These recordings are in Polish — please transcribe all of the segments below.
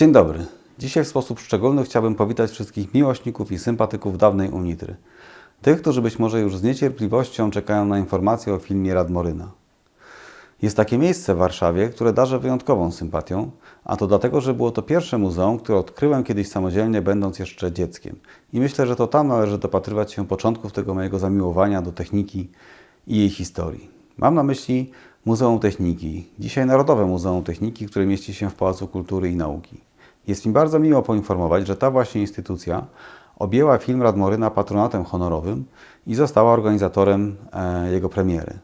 Dzień dobry. Dzisiaj w sposób szczególny chciałbym powitać wszystkich miłośników i sympatyków dawnej Unitry. Tych, którzy być może już z niecierpliwością czekają na informacje o filmie Radmoryna. Jest takie miejsce w Warszawie, które darzę wyjątkową sympatią, a to dlatego, że było to pierwsze muzeum, które odkryłem kiedyś samodzielnie, będąc jeszcze dzieckiem. I myślę, że to tam należy dopatrywać się początków tego mojego zamiłowania do techniki i jej historii. Mam na myśli Muzeum Techniki, dzisiaj Narodowe Muzeum Techniki, które mieści się w Pałacu Kultury i Nauki. Jest mi bardzo miło poinformować, że ta właśnie instytucja objęła film Radmoryna patronatem honorowym i została organizatorem e, jego premiery.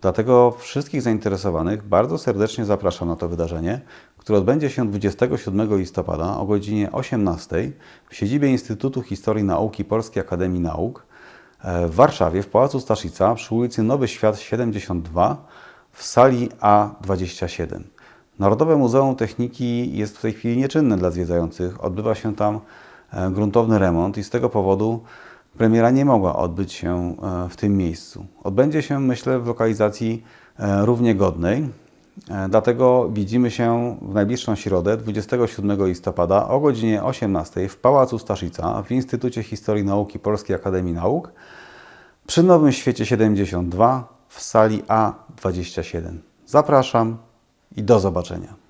Dlatego wszystkich zainteresowanych bardzo serdecznie zapraszam na to wydarzenie, które odbędzie się 27 listopada o godzinie 18 w siedzibie Instytutu Historii Nauki Polskiej Akademii Nauk e, w Warszawie w Pałacu Staszica przy ulicy Nowy Świat 72 w sali A27. Narodowe Muzeum Techniki jest w tej chwili nieczynne dla zwiedzających. Odbywa się tam e, gruntowny remont i z tego powodu premiera nie mogła odbyć się e, w tym miejscu. Odbędzie się, myślę, w lokalizacji e, równie godnej. Dlatego widzimy się w najbliższą środę, 27 listopada o godzinie 18 w Pałacu Staszica w Instytucie Historii Nauki Polskiej Akademii Nauk przy Nowym Świecie 72 w sali A27. Zapraszam i do zobaczenia.